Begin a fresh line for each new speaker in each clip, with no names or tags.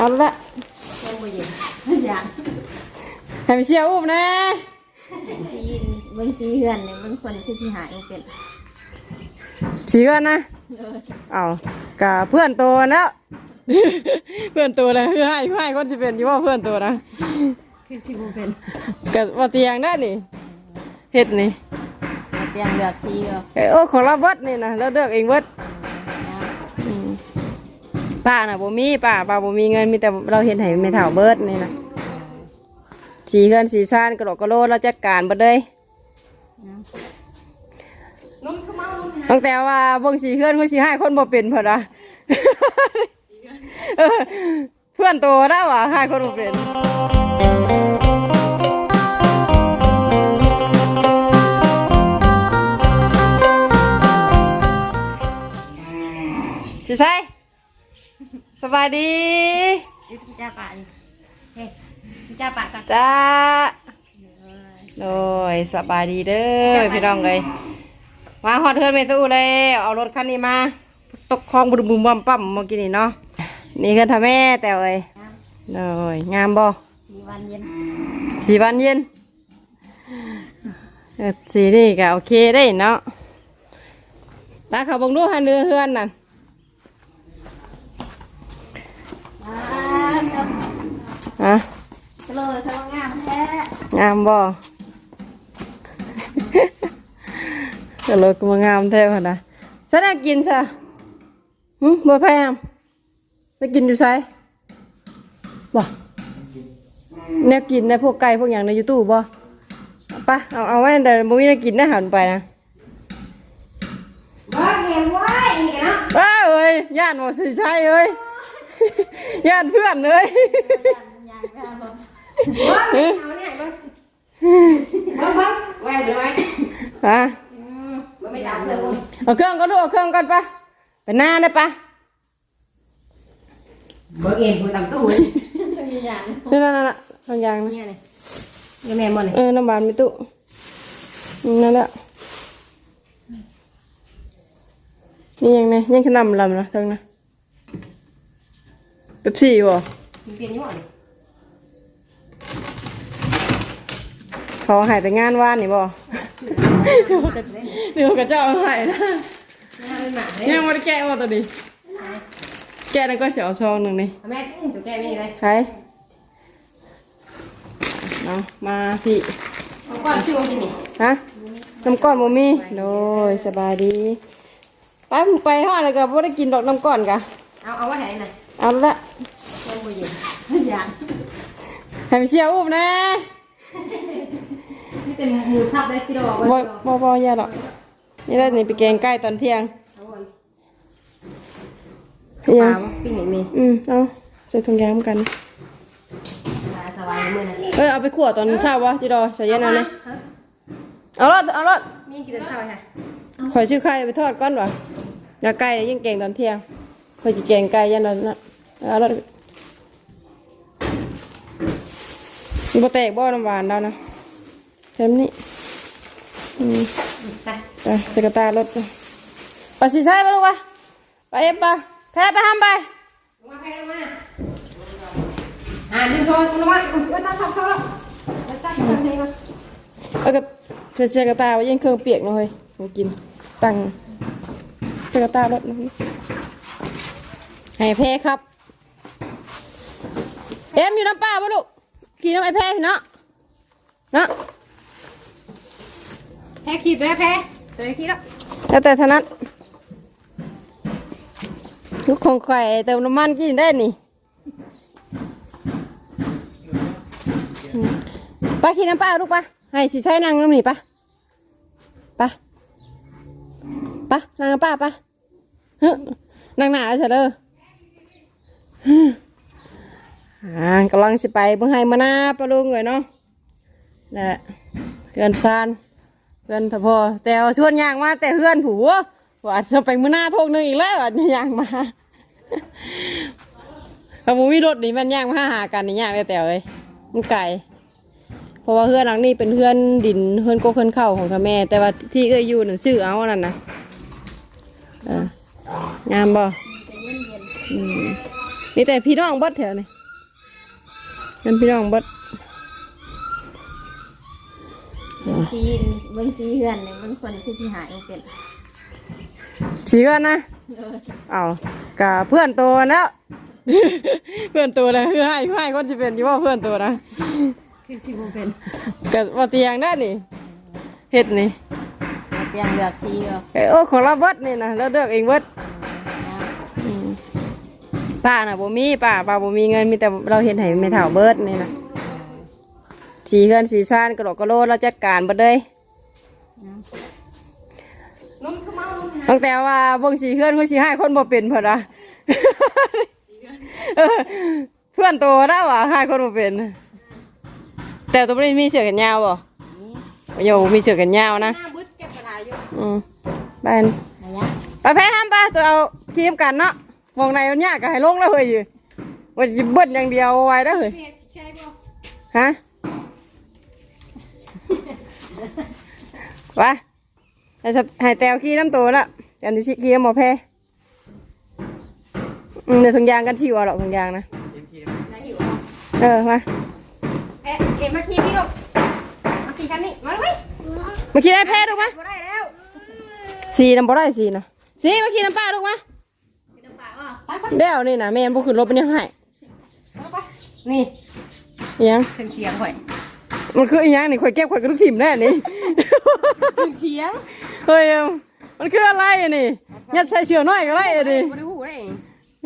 เอาละ
เจ้าบ่เย็นอยาก
ให้ไปเชียร์อุ้มนะ
ซีเบิ่งซีเฮือนเนี่ยเบิ่งคนคือสิหายบ่เป็น
สีกันนะเอากับเพื่อนตัวแล้ว เพื่อนตัวเลยคือให้ให้คนจะเป็นอยู่ว่าเพื่อนตัวนะ
คือสิบ่เป็น
กับว่าเตียงได้นี่เฮ็ดนี่
เอาเตียงเลือกซีเอา
เอ้ยโอ้ของเราเบิดนี่นะเราเลือกเองเบิดอืม ป้าน่ะบ่มีป้าป้าบ่มีเงินมีแต่เราเห็นให้แม่เฒ่าเบิดนี่นะสีเงินสีซ่านกระโดดกระโลดเราจัดการเบิดเลย
นุ่มคือเมานุ่มนะ
ตั้งแต่ว่าเบิ่งสีเพื่อนคนสีให้คนบ่เป็นเพิ่นอะเออเพื่อนโตแล้วอะให้คนบ่เป็นสิใช่ สบายดี
พี่จ้าป่าดิเฮ้พี่จ้าป่ากัน
จ้าโดยสบายดีเด้อพี่น้องเลยมาฮอดเทือนเมตู้เลยเอารถคันนี้มา ตกคลองบุมบุมบัมปั๊มเมื่อกี้นี่เนาะนี่คือทำแม่แต่เอ้ยโดยงามบ่
สีวันเย็น
สีบานเย็นเออสีนี่ก็โอเคได้เนาะตาเขาเบังดูหันเรือเฮือนนั่น
อ่าครับ
อะ
เฉลยฉลองงามแท้
งามบ่ก็เลยก็มางามแท้พอนะฉันอยากกินซะหึบ่พยายามไปกินอยู่ไสบ่แนวกินในพวกไก่พวกอย่างในยูทูบบ่ไปเอาเอาไว้เดี๋ยวบ่มีแนวกินได้หันไปนะ
ว่าเก็บไว้นี่กันเนาะ
ว้าเอ้ยย่านบ่สิใช่เอ้ยย่านเพื่อนเอ้ย
ยางยางรถว่าเอาเนี่ยเบิ่งเบิ่งเบิ่งไว้เดี๋ยวไว้
อะ
บ่ไม่จับเลย
เอาเครื่องก็ดูเอาเครื่องก่อนปะไปหน้าได้ปะ
เบิ่งเองบ่ตำตู้มีอย่าง
นี่นั่นนั่นบางอย่างนะ
เนี่ยเลยยังแม่บ่เลย
เออน้ำบานมีตู้อืมนั่นแหละนี่ยังไงยังขนำลำนะเทิงนะเป๊ปซี่บ่
มีเปลี่ยนอยู่บ่นี่
เขา ใหายไปงานว่านนี่บ่เดี๋ยวกระเดี๋ยวกระเจ้าเอาใหายนะ
งานเป็นหมาเลย
ยังไม่ได้แกะว่าตัวนี้แกะแล้วก็เสียวซองหนึ่งนี่
แม่ตัวแกมีอะไร
ใครเอามาพี่
เอาก่อนชื่อว่ากินนี่
ฮะน้ำก้อนบ่มีโดยสบายดี ไปมึงไปห่อดแล้วก็บ่ได้กินดอกน้ำก้อนกะ
เอาเอาไว้ไหนน่ะ
เอาละ
เจ้าบ่เย็นอยาก
ให้ไปเชียร์อุ้มนะ
มีแต่หมูสับได้ที่เราบอก
บ่
ว่า
บ่บ่อย่าดอกนี่ได้นี่ไปแกงไก่ตอนเที่ยง
เอาไว้
เที่ย
ปลางปิ้งอย่างนี้
อืมเอาใส่ถุงยางกัน
สบายมือนะ
เอ้ยเอาไปขั่วตอนเช้าวะจิดอใส่เย็นเอาเลยเอารถเอารถ
มีกินข้าวใช่
ข่อยชื่อไข่ไปทอดก่อนวะอยาไก่ยิ่งแกงตอนเที่ยงข่อยจะแกงไก่ยันเรานะเอารถมีบ่แตกบ่น้ำหวานแล้วนะ เต็มนี้อืม
ไป
ไปสกตารถไปสิใช่ไปลูกวะไปเอฟปะแพ้ไปห้ามไป
ลงมาใครลงมาอ่าดึงโทรลงมาไม่ต้องทำเขาหรอกไม่ต้องทำเพลงก่อน
เอากับเพื่อสกตาไว้ยังเครื่องเปียกหน่อยมากินตั้งสกตารถนะให้แพ้ครับ เอ็มอยู่น้ำป้าปะลูกขี่น้ำไอแพ้พี่เนาะเนาะ
แพ้ขีดตัวแพ้ตัวขีดแล้ว
แล้วแต่ถนัดลูกของไข่เติมน้ำมันกินได้นี่ไปขี่น้ำป้าลูกปะให้สิใช้นั่งน้ำหนีปะปะปะนั่งน้ำป้าปะฮึนั่งหนาเอาเถอะเด้อฮึอ่ากำลังสิไปเบิ่งให้มาหน้าปลาลุงเลยเนาะนั่นแหละเพื่อนซาน พื่อนทพอแต่ว่าชวนยางมาแต่เพื่อนผัวว่าจะไปมื้อหน้าทงหนึงอีกแล้วว่าย่างมาถ้าผมมีรถนี่มันย่างมาหากันนี่ยางได้แต่เอ้ยมันไกลเพราะว่าเพื่อนหลังนี้เป็นเพื่อนดินเพื่อนโกเพื่อนเข้าของท่าแม่ แต่ว่าที่เอ้ยอยู่นั่นชื่อเอานั่นนะงามบ่มีแต่พี่น้องบดแถวนี่เป็นพี่น้องบด
บิ่งซีเบิ่งซีเฮือนเลยเบิ่งคนคือสิหายบ่เป็น
สีกันนะ เอากะเพื่อนตัวแล้ว เพื่อนตัวเลยคือให้ให้คนจะเป็นอยู่ว่าเพื่อนตัวนะ
คือสิบ่เป็น
กะว่าเตียงได้นี่เฮ็ดนี่
เอาเปลี่ยนเลือกซีเอา
เอ้ยโอ้ของเราเบิดนี่นะเราเลือกเองเบิดอืมป้าน่ะบ่มีป้าป้าบ่มีเงินมีแต่เราเห็นให้แม่เฒ่าเบิดนี่นะ สีเงินสีซ่านกระโดดกระโลดเราจัดการเบิดเลย
นุ่มคือเมานุ่มนะ
ตั้งแต่ว่าเบิ่งสีเพื่อนคนสีให้คนบ่เป็นเพิ่นอะเออเพื่อนโตแล้วอะให้คนบ่เป็น แต่ตัวนี้มีเสือกันยาวบ่โยมีเสือกันยาวนะ
หน้าบึ้ดเก็บกระดาษอยู่
อืมไปอัน
ระยะ
ไปแพ้ห้ามป้าตัวเอาทีมกันเนาะวงในมันยากก็ให้ลงแล้วเฮ้ยอยู่ว่าสิเบิ้ลอย่างเดียวไว้แล้วเฮ้ย
เฮ็ด ใช่บ่
ฮะไปให้สับให้แตวขี้น้ำตัวละกันที่ขี้น้ำหมอแพ้อืมเดี๋ยวถุงยางกันชิวเอาหรอกถุงยางนะ
ได้หิวบ่
เออ มา
เอ๊ะเอ็มมาขี่พี่ลูกมาขี่คันนี้มาเลย
มาขี้ได้แพ้ดูมา
บ่ได้แล้ว
สีน้ำบ่ได้สีนะสีมาขี้น้ำป้าดูมา
ขี่น้ำปลาอะไปไป
เดี๋ยวนี่นะแม่นบุขึ้นรถเป็นยังไง
ไปนี่
อิหยัง
เครื่องเสียงข่อย
มันคืออีหยังนี่ข่อยเก็บข่อยกระทุกถิ่มแน่นี่
เครื่องเสียง
เฮ้ยมันคืออะไรอันนี่ยัดใส่เชือกน้อยก็ได้อันนี่
บ่ได้ฮู้ได้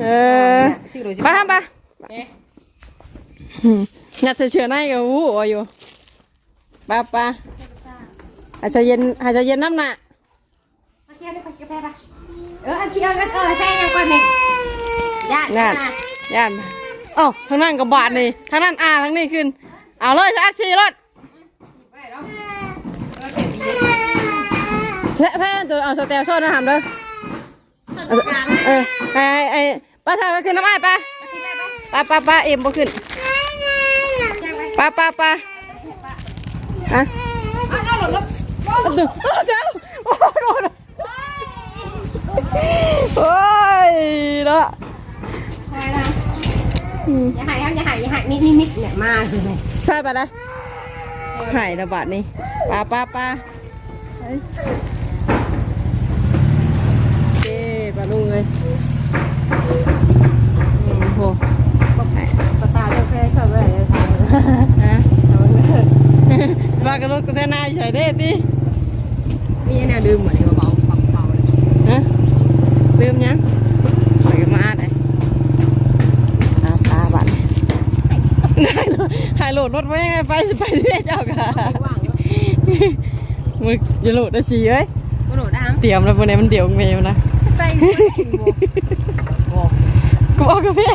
เออ
ซื้อโดย
ไปทำไป
เอ๊ะ
อืมยัดใส่เชือกน้อยก็วู้ว่าอยู่ไปไปอาจจะเย็นอาจจะเย็นน้ำหนัก
มาเที่ยวนี่ไปกาแฟไปเออเอาเที่ยวกันเออแซ่ยังก่อนนี่ญาติ
งานย่านเอ้าทางนั้นกับบาทนี่ทางนั้นอาทางนี้ขึ้น เอาเลยชัดชีรถแพ้แพ้ตัวเอาสเตลโซ่นะหามเลยเอาเออไอ้ไอ้ป้าถ่ายไปขึ้นน้ำไอ้ป้าป้าป้าป้าเอ็มบ่ขึ้นป้าป้าป้าฮะ
เอาหลบหลบ
เอาดูเอาเดี๋ยวโอ้โหโอ้ยเนาะ
ไปนะอย่าหายครับอย่าหายอย่าหายนิดนิดนิดเนี่ยมาคือไง
ใช่ปะนะหายระบาดนี่ป้าป้าป้าเจ๊ปลาลุงเลยโอ้โห
ปตาเจ้าแค่ชอบอะไร
ฮะว่ากระลุกกระแทนายใส่เด้ดิ
มีแนวดื่มเหมือนเบาเบาเบา
ฮะลืมยังปล่อยกันมาได้ตาตาบัด ได้เลยถ่ายโหลดรถไว้ยังไงไปสิไปเรื่อยเจ้ากะ
ว่างอยู่
มึงอย่าโหลดนะสีเอ้ย
กระโดดน้
เตรียมแล้วบนนี้มันเดี๋ยวเมย์นะำ
ใจโบ
กูบอกกับพี่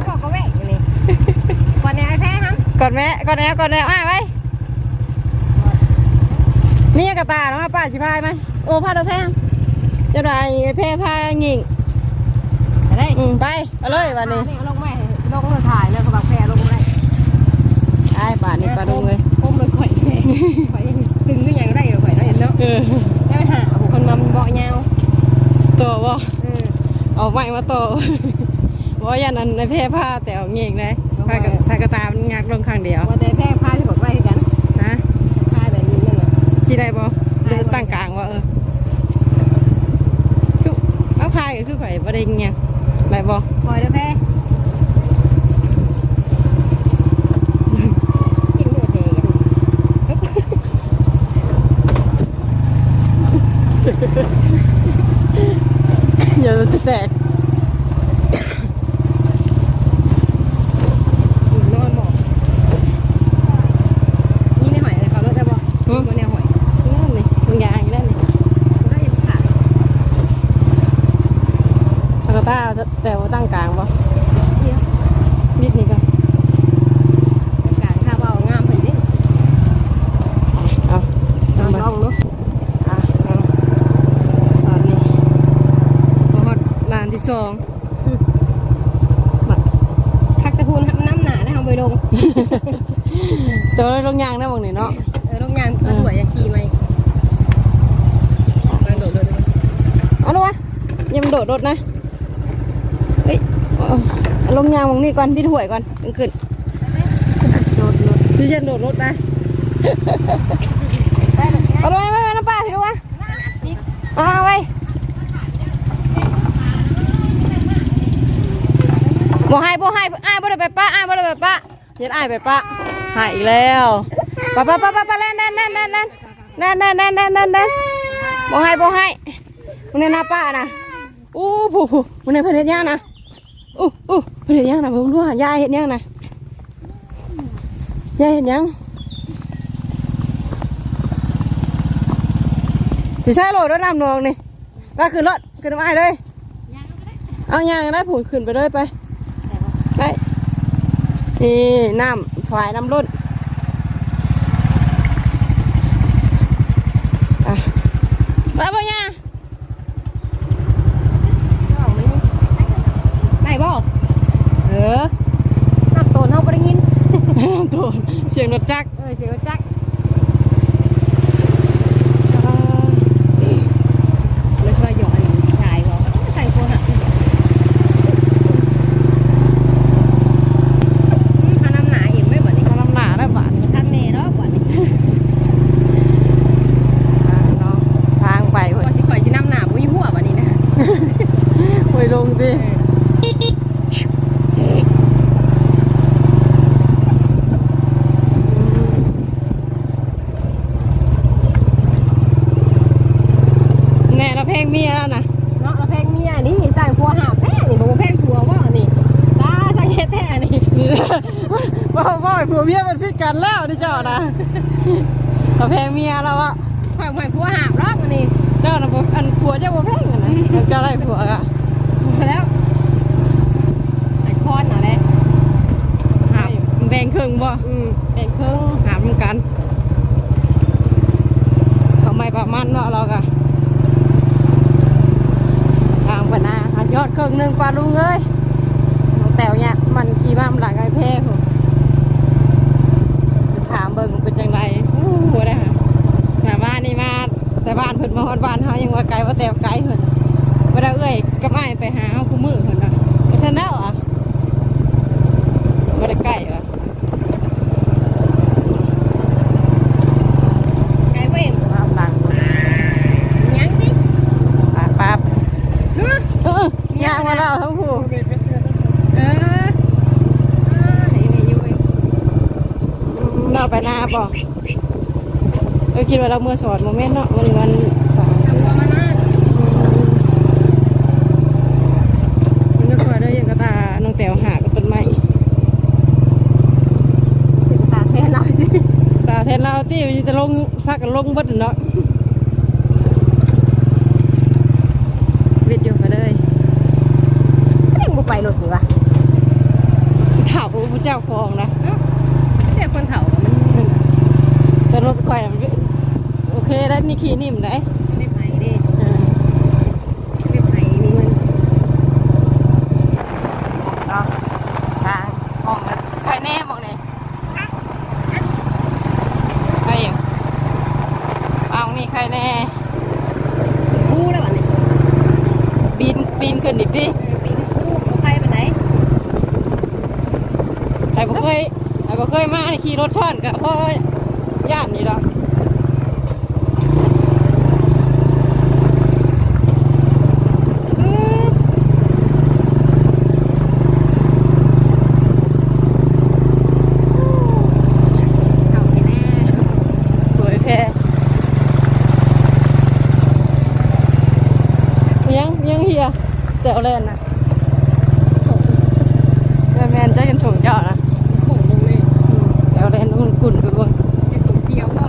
ก็บอกก็แวะอยู่นี่ก่อนเนี่ยไอ้แพ้ครับ
กดแม่กดแนวกดแนวอะไว้นี่ยังกับป้าเนาะป้าสิพายไหมโอ้พาเราแพงจะได้แพ้พาหญิง
ได้
อืมไปเอาเลยวันนี้
ลงไม่ลงเลยถ่ายเลยก็บอกแพ้ลงไม่
ไอ้ป่านี่ปลาดุงเลย
ก้มเลยข่อยข่อยตึงก็ยังได้เลยข่อยเนาะเห็นเนาะ
เออ
ได้หาคนมาเบาะยาว
ตัวบ่
เออ
เอาไม้มาตัวว่ายันนั้นในแพ้ผ้าแต่เอาเงี้ยเลยผ้ากับผ้ากระตามันงักลงข้างเดียว
ว่าแต่แพ้พาที่กดไว้กัน
ฮะ
พาแบบนี้นั่นแหละ
ที่ได้บ่หรือตั้งกลางว่าเออคือเอาพายก็คือไข่ประเด็นเงี้ยได้บ่
คอยเด้อแพ้กินเนื้อเทกัน
เดี๋ยวจะแตก
นอนบอกนี่ในหอยเลยครับรถได้บอกมันในหอย
นั่นนี่ตรงยางนี่นั่นนี่
ได้ยังขาด
ผ้ากระตาแต่ว่าตั้งกลางบ่
เดียว
นิดนี่ก็
กลางข้าวเบางามเพิ่นนี่
เอา
ลองลองเนาะ
อะเอาตอนนี้พอฮอดลานที่ สอง
ทักตะพูนน้ำหนาได้เอาไปลง
ตัวเราลงยางได้บ้างนี่เนาะ
เออลงงานมาสวยอยากขี่ไหมกระโดดเลย
เอาดูวะอยังมันโดดโดดนะเฮ้ยเอาเอลงยางมองนี่ก่อนที่ถ้วยก่อนขึ้นขึ้นโดดรถที่จะโดดรถได้เอาไว้ไว้ไว้น้ำป้าพี่ดูวะเอาไว้ บ่ให้บ่ให้อ้ายบ่ได้ไปป้าอ้ายบ่ได้ไปป้าเฮ็ดอ้ายไปป้าหายอีกแล้วป้าป้าป้าป้าป้าเล่นเล่นเล่นเล่นเล่นเล่นเล่นเล่นเล่นเล่นเล่นบ่ให้บ่ให้มึงเนี่ยนะป้านะอู้ผู้ผู้มึงเนี่ยเพิ่นเฮ็ดหยังนะอู้อู้เพิ่นเฮ็ดหยังนะเพิ่นรู้หายายเฮ็ดหยังนะยายเฮ็ดหยังสิใช้โหลดรถนำนองนี่ก็ขึ้นรถขึ้นมาเลย เอายางได้ผุนขึ้นไปเลยไป นี่น้ำฝายน้ำล้นอะไปบ่ยา
ได้บ่เออนับโตนเฮาบ่ได้ยิน
โดนเสียงรถจักร
เออเสียงจัก
อ่า
เลยว่าหยอกอันนี้ชายบ่ใส่โคนอะถ้าน้ำหนาอิ่มไม่บ่นี่
เอาลำหนาได้บาท
ท่านเมย์เนาะบ่นี่
ทางเนาะทางไป
บ่สิข่อยสิน้ำหนาบ่มีหัวบ่นี่นะ
ไปลงดิแน่เราเพลงเมียแล้วนะ
เนาะเราแพงเมียนี่ใส่ผัวหาแพ้นี่บ่แพงผัวบ่นี่ตาใส่เฮ็ดแท้นี่
ว่าว่าผัวเมียมันพิด กันแล้วนี่เจ้านะเราเพลงเมียแล้วอะ
ข่อยข่อยผัวหาบรอบนี่
เจ้าน่ะบ่อันผัวเจ้าบ่เพลงกันนะเจ้าได้ผัวอะ
แล้วไอ้คอนน่ะแหละ
หาแบ่งครึ่งบ่
อืมเป็นครึ่ง
หามกันเขาไม่ประมาณเนาะเรากะทางปนาหาชอดครึ่งหนึ่งปลาลุงเอ้ยน้องแต๋วเนี่ยมันขี่มาหลังไอ้เพ่ผมถา มเบิ่งเป็นจังไรอู้หูได้ค่ะแต่บ้านนี่มาแต่บ้านเพิ่นมาฮอดบ้านเฮายังว่าไกลว่าแตวไกลเพิ่นเวลาเอ้ยกับอ้ายไปหาเฮาคู่มือเพิ่นน่ะไม่ใช่แล้วอะบ่ได้ใกล้ว่ะ
ไก่เว้ย
ความหลัง
ยังสิ
ปาปั๊บ
เฮ้อ
เออย่างมาแล้วทั้งคู่
เอออ่าไหนไม่อยู่อีก
เราไปหน้าบ่เออคิดว่าเราเมื่อสอนโมเมนต์เนาะวันวันเสาร์
เอาหัวมาหน้า
มันก็คอยได้ยังกระตาน้องแต๋วหากับต้นไม้
สิตาแท้หน่อย
ตาแทนเราที่มันจะลงพักกันลงเบดเนาะวิดอยู่ไปเลย
เรียกบ่ไปรถนี่วะ
ถามพระเจ้าของนะ
เรียกคนเฒ่ากับมัน
แต่รถคอยน่ะมันโอเคได้นี่ขี่นิ่มได้
ไม่ไปเด้ไม่ไปมีเงิน
เนาะทางมองกันใครแน่มองนี่ใครอยู่เอานี่ใครแน่
กู้แล้วบัดนี้
ปีนปีนขึ้นอีกดิ
ปีนกู้บ่ใครไปไหน
ไอ้บ่เคยไอ้บ่เคยมานี่ขี่รถช่อนกับพ่อ ย่านนี่ดอกอื้
แน่
สวยแท้ยังยังเฮียแต่เอาเล่นนะแม่แมนจะกันชมเจ้านะ
โหลงเลย
เดี๋ยวเล่นอุ่นกุ่นไปเบ่ง
จะส่งเที่ยวก็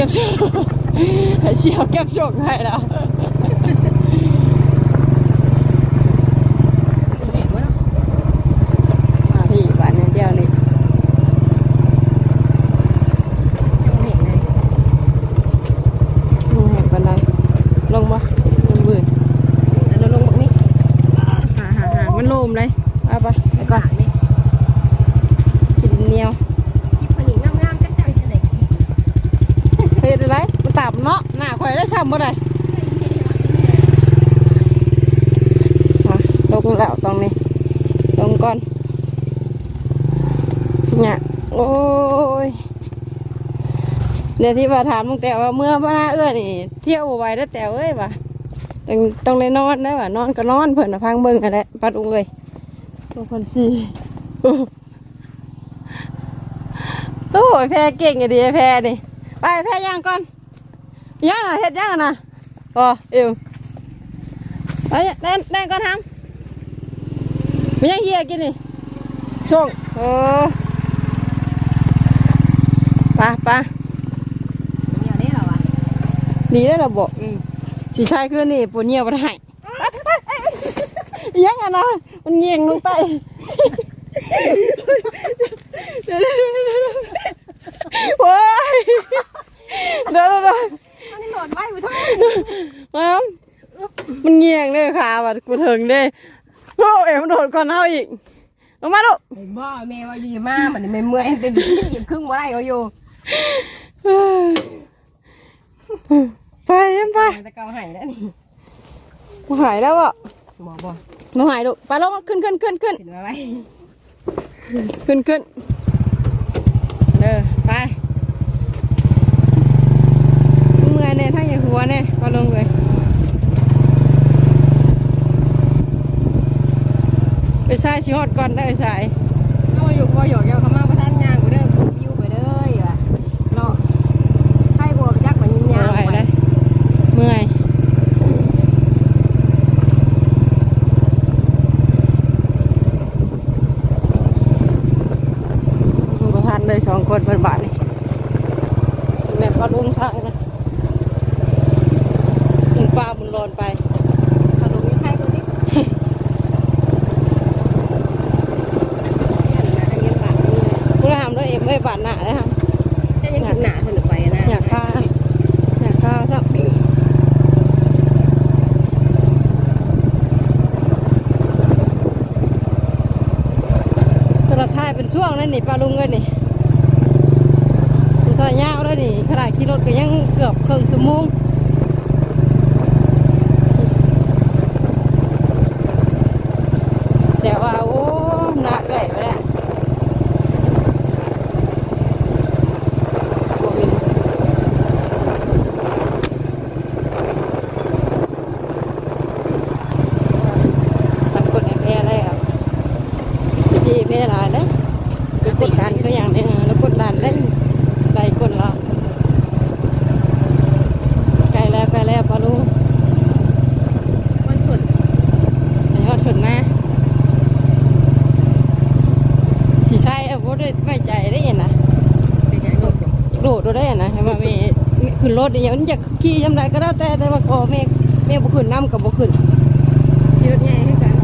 เก็บโชคเสียวเก็บโชคให้แล้ว
เห็นว่าเนาะ
มาพี่บ้านนี้เดียวนี่
จะเห็นเลย
ลงเห็นบันไดลงมาลงบืน
แล้วเราลงแบบนี้
หาหาหามันโลมเลยเอาไปไปก่อน
นี่
กินเหนียว
ที่ผลิตงามๆจังจังจะเด็ก
เฮ็ดอะไรมันตับเนาะหน้าข่อยได้ช้ำบ่ได้อะลง แล้วตรงนี้ลงก่อนเนี่ยโอ้ยเดี๋ยวที่ว่าถามมึงแต่ว่าเมื่อมาเอื้อนี่เที่ยวไหวแล้วแต่เอ้ยว่ะต้องต้องได้นอนได้ว่ะนอนก็นอนเพิ่นพังเบิ่งอะไรปัดอุ้งเลยตัวคนสี่โอ้โอ้ยแพ้เก่งอะดีไอแพ้นี่ไปแพ้ย่างก่อนย่างอะเฮ็ดย่างอะนะอ๋อเอวไปเล่นเล่นก่อนทำ ไม่ยังเฮียกินนี่ช่วงโอ้ไปไป
เดี๋ยวนี้เหรอวะ
ดีได้อระบบ
อืม
สีชายคือนี่ปวดเงียวบ่ได้ยังอะนะมันเงียงลงไปโอ้ยเดี๋ยวเดี๋ยวเดี๋ยว
อันนี้โหลดไว้อยู่ทั้ง
มัมมันเงียงเลยค่ะบัดกูถึงเลย โอ้ยมันโดดก่อนเอาอีกลงมาลูก
บ่แม่ว่าอยู่มามันไม่เมื่อยเป็นหยิบครึ่งบ่ได้เอาอยู่
ไปยังไป
ตะเกาหายแล้วนี่
กูหายแล้วอะ
บ่บ่
มึงหายลูกไปลงขึ้นขึ้นขึ้นขึ้น
ขึ้นมาไว้
ขึ้นขึ้นเออไปเมื่อยเนี่ยทั้งอย่างหัวเนี่ยพอลงเลย ไปใช้ชิฮอดก่อนได้ใช้
เอาอยู่บ่หยอกแก้วเขามาประทานยางกูเด้อกูอยู่ไปเด้อว่ะเนาะให้กูไปจักมันยาง
เมื่อย
ไป
เลยเมื่อยประทานเลยสองคนเป็นบาทนี่แม่พอลุงทางนะถึงป้าบุญรอนไป
เอาลงอยู่ให้กูดิเงินบาทนี่
ผู้ทำด้วยเอ็มไม่บาดหนาเลยครับ
จะยังขึ้นหนาสนุกไปนะ
อยากฆ่าอยากฆ่าสักกระทายเป็นช่วงนั่นนี่ ปลาลุงเลยนี่ตัวายาวเลยนี่ขนาดขี่รถก็ยังเกือบครึ่งชั่วโมงแต่ว่าโอ้หนาเอื่อยไปแล้วบ่วิน มันกดแอร์แพ้แล้วจีแพ้หลายเลยคือกดดันก็อย่างนี้แล้วกดดันได้ไล่กดเราไกลแล้วไกลแล้วปลาลูก
คนสุด
ไอ้ยอดสุดนะสีใส่เอาโบได้ไว้ใจได้เห็นนะ
เป็นยังโดด
โดดดูได้เห็นนะให้ว่ามี ขึ้นรถเดี๋ยวมันอยากขี่ทำไรก็ได้แต่แต่ว่าขอแม่แม่บุขึ้นน้ำกับบุขึ้น
ขี่รถใหญ่ให้กัน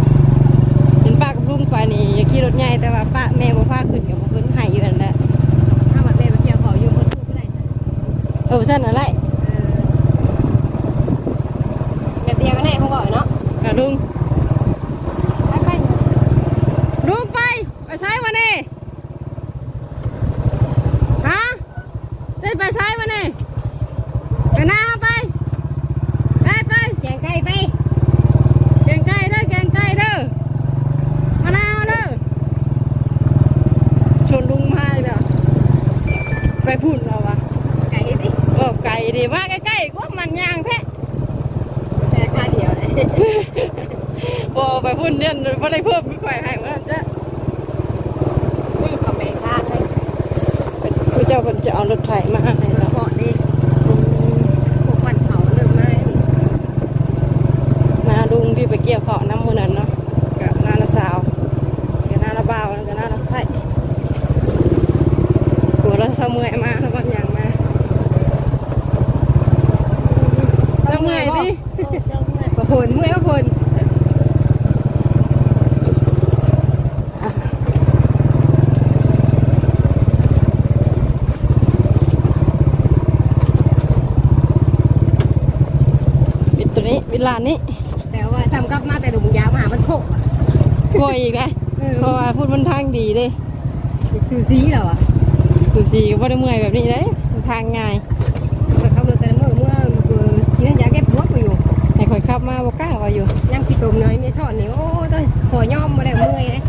เห็นป้ากับลุงไปนี่อยากขี่รถใหญ่แต่ว่าป้าแม่บ่พาขึ้นกับบุขึ้นใหายอยู่นั่นแหละ
ถ้าบัดแม่ไปเกี่ยวขออยู่คนสุดไม่ได้
เออฉันอะไร
อย่าเตียงกันแน่เขาบอกเนาะ
กะลุง
ไปไป
ลุงไปไปใช้มานี่ฮะได้ไปใช้มานี่ไปหน้าไป ไปไป
แกงไก่ไป
แกงไก่เด้อแกงไก่เด้อมาหน้ามาเด้อชวนลุงมาอีกแล้วไปพูดเราวะ
ไก่สิ
เออไก่ดีว่าใกล้ๆก็มันยางแท้
แค่ข้าเดียวเลย
บอไปพูดเนี่ยไม่ได้เพิ่มไม่ค่อยให้เหมือนกันจ้ะ
นี่เขาไปข้าเลย
คือเจ้าคนจะเอารถไถมาให้เรา
เกาะดิพวกวันเผาเริ่มไหม้
นาลุงที่ไปเกี่ยวข้าวน้ำมือนั้นเนาะกับนาละสาวกับนาละบ่าวแล้วกับนาละไผ่หัวเราเสมื่อยมาแล้วบางอย่างมาเสมื่อยดิ
พะพนเมื่อยพะพน
บิดตัวนี้บิดลานนี้
แต่ว่าทำกับมาแต่ดุมยาวมาหามันโคกอะ
บ่อยอีกเลยเพราะว่าพูดมันทางดีเลย
ซูซีเหรอวะ
สูสีก็บ่ได้เมื่อยแบบนี้เลยมันทางง่าย
ขับมา
บอกล้าว่าอยู่
ย่ำขี้ตุ่มน้อยมีฉอดนิ้วโอ้ต้นขอย่อมมาได้เมื่อยเลย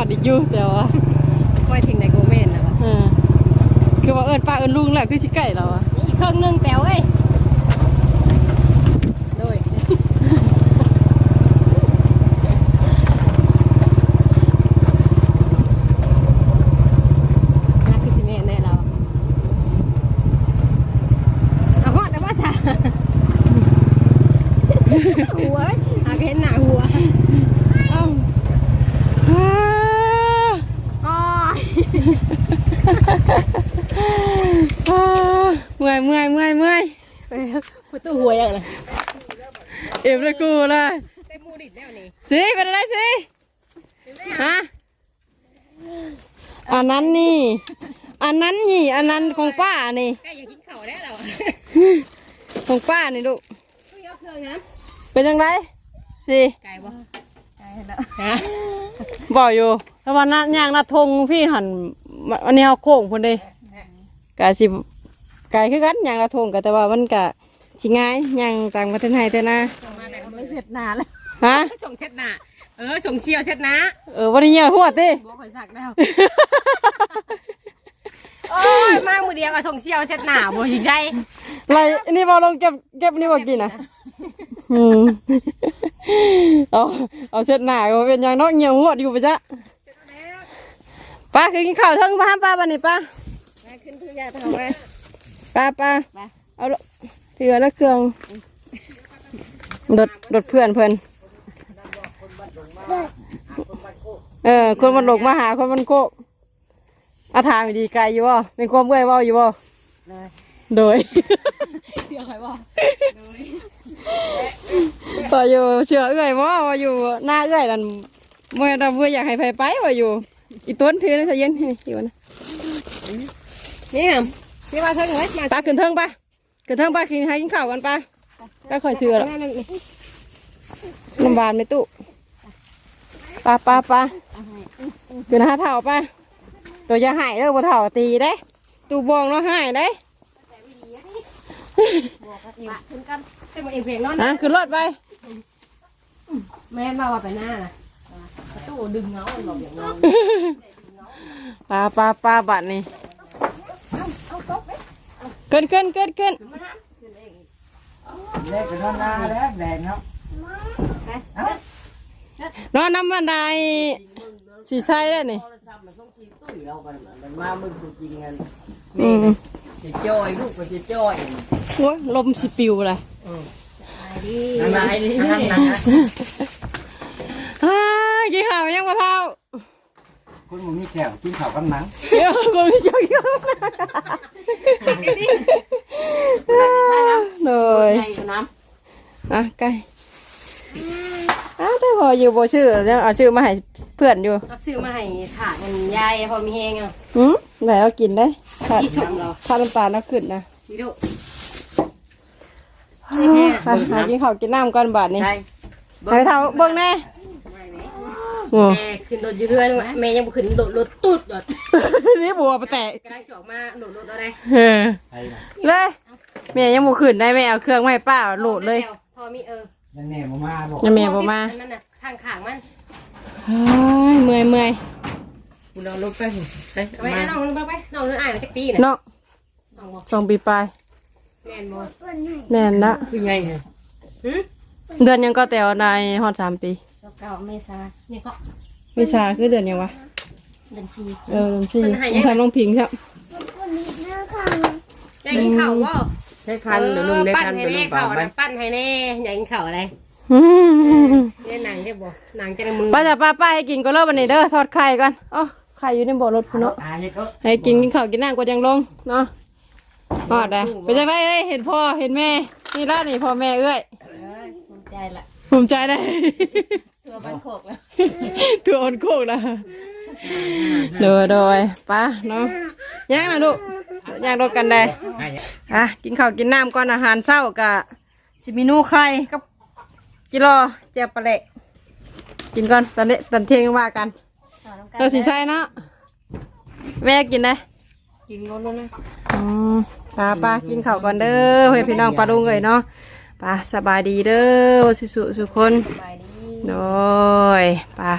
อดอีกอยู่แต่ว่า
ไม่ถึงในโกเมนนะ
คือว่าเอิญป้าเอิญลุงแหละคือชิ้ไก่เราอะ
นี่เครื่องนึ่งแต่เอ้ย
เอ็มเลยกูเลย
เต็มมูดิดแล้วนี่
สิเป็นอะไรสิฮะอันนั้นนี่ อันนั้นนี่ อันนั้นของป้านี่
ใกล้อยากกินข้าวแล้วเรา
ของป้านี่ลูก
ตู้ยกเครื่องนะ
เป็นยังไงสิ
ไก่บ่ไก่แล้ว
บอกอยู่ถ้าวันนั้นย่างนัดทงพี่หันอันนี้เอาโค้งคนเดีกะสิไก่คือกันย่างนัดทงกะแต่ว่ามันกะสิง่ายย่างต่างประเทศไทยแต่นะ
มาแบบมือ เช็ดหน้าแล้ว
ฮะ
ส่งเช็ดหน้าเออส่งเชียวเช็ดหน้า
เออวันนี้เหี้ยหัวติ
บอกข่อยสักแล้วโอ้ยมามือเดียวก็ส่งเชียวเช็ดหน้าบ่ยิงใจ
ไรอันนี่บอลงเก็บเก็บอันนี่บอกกินนะอืมเอาเอาเสร็จหน้าก็เป็นอย่างนอกเหี่ยวหัวอยู่ปะจ๊ะป้าคือกินข้าวเทิงป้าป้าบันนี้ป้า
มาขึ้นพื้นยาเท่าไหร่
ป้าป้า
ไป
เอาละเถือละเครื่อง ดดดดเพื่อนเพื่อนเออ คนมันหลงมาหาคนมันโกะอาถามดีไกลอยู่บ่เป็นความเมื่อยบ่อยู่บ่
เลย
โดย
เชียวใครบ่
ต่ออยู่เชื่อเอื้อยบ่ว่าอยู่หน้าเอื้อยนั่นเมื่อเราเมื่ออยากให้ไปไปว่าอยู่ อีต้นถือนะใจเย็นให้อยู่นะ
นี่ฮะนี่มาเทิงไว้มา
ป้าขึ้นเทิงป้าขึ้นเทิงป้ากินให้กินข้าวกันป้า ก็ค่อยเชื่อแล้ว
นั่นนี่
น้ำบานไม่ตุป้าป้าป้าขึ้นหาเถ่าป้าตัวจะหายเด้อบ่เถ่าตีเด้ตูบองแล้วหายเด้
บอกกันอยู่ขึ้นกันจะมาเองเพียงนอน
นะขึ้นรถไป
แม่มาว่าไปหน้าน่ะประตูดึงเงามันบอกอย่างนอน
ป้าป้าป้าบัดนี่เกินเกินเกินเกิน
เล็กไปนอนนาแล้วแดงเนาะ
นอนน้ำมันไดสีใช่ได้นี่
โทรศัพท์มันต้องกินตุ้ยเรากันมันมามึงกูจริงกัน
อืม
จะจ้อยลูกก็จะจ้อย
โอ้ยลมสิปิวเลย
นั่นไอ้นี่นั่นนะ
ฮ่ากี่ข่าวยังมาเท่า
คุณมึงมีแขวกินข้าวกันหนัง
เดี๋ยวคนไม่เกี่ยวเกี่ยวเลย
ใหญ่กว่าน้
อะไก่อ้าวแต่พออยู่โบชื่อยังเอาชื่อมาให้เพื่อนอยู่
เอาซื้อมาให้ถาดมันยายพอมีแหงอะ
หืมไหนเอากินได้ขาด
ที่ชมเรา
ขาดน้ำตาลเอาขึ้นนะ
วิดีโอ
ไปหากินข้าวกินน้ำก่อนบาทำนี้
ใช่
ให้ไปเท่าเบิ่งแน่ โอ้
แม่ขึ้นรถอยู่เพื่อนแม่ยังบ่ขึ้นรถรถตุ๊ดรถ
นี่บัวไปแตะ
กำลังจะออกมาโหลดรถอะไร
เออ
ใช่
เลยแม่ยังบ่ขึ้นได้แม่เอาเครื่องมาให้ป้าโหลดเลย
พอมีเออ
ยังแน่มามาบอก
ยังแม่บ่มา
มันน่ะข้างขางมัน
เฮ้ยเมื่อยเมื่อย
คุณเอารถไปใช่
ไปน้องน้องไปน้องนึกอายมาจากปีน่ะ
เนาะ
น้องบอก
สองปีปลาย
แม่นบ่
แม่นละ
คือไงไง
หึ
เดือนยังก็แต่วนายฮอดสามปี
สเก้าเมษาเนี่ยก็
วิชาคือเดือนยังวะ
เดือนสี่
เออเดือนสี่
มันหายยัง
วิชาลงพิงครับ
อยากกินข้าวบ่
ใช่คันเดี๋ยวลุงได้
ปั้น
คัน
ให้
เดี๋ยวลุ
แน่
งเปล่า
ข้าว
ไป
นะปั้นให้แน่อยากกินข้าวอะไร
อืม
เนี่ยหนังจะบ่หนังจะในมือ
ป้าจะป้าป้าให้กินก็เลิกวันนี้เด้อทอดไข่ก่อนอ๋อไข่อยู่ในบ่อรถพุ่นเนาะ
อ่าเนี่ยก็
ให้กินกินข้าวกินน้ำกดยังลงเนาะฮอดได้เป็นจังไดเอ้ยเห็นพ่อเห็นแม่ นี่ละนี่พ่อแม่เอ้ย
ภูมิใจละ
ภูมิใจได้
ตัวบันโขกแล้ว
ตัวอ่อนโคกนะโดยโดยป้าเนาะย่างนะลูกย่างรถกันได้
ให้
อะกินข้าวกินน้ำก่อนอาหารเช้ากะสิเมินูไข่กับกิโลเจียวปลาเละกินก่อนตอนนี้ตอนเที่ยงว่ากันเราสีใช่เนาะแม่กินได้
กินรถแล้วนะ
อืมป้าป้ากินข้าวก่อนเด้อเพื่อนพี่น้องปลาดุงเลยเนาะป้าสบายดีเด้อสุสุสุคน
ไปดี
โดยป้า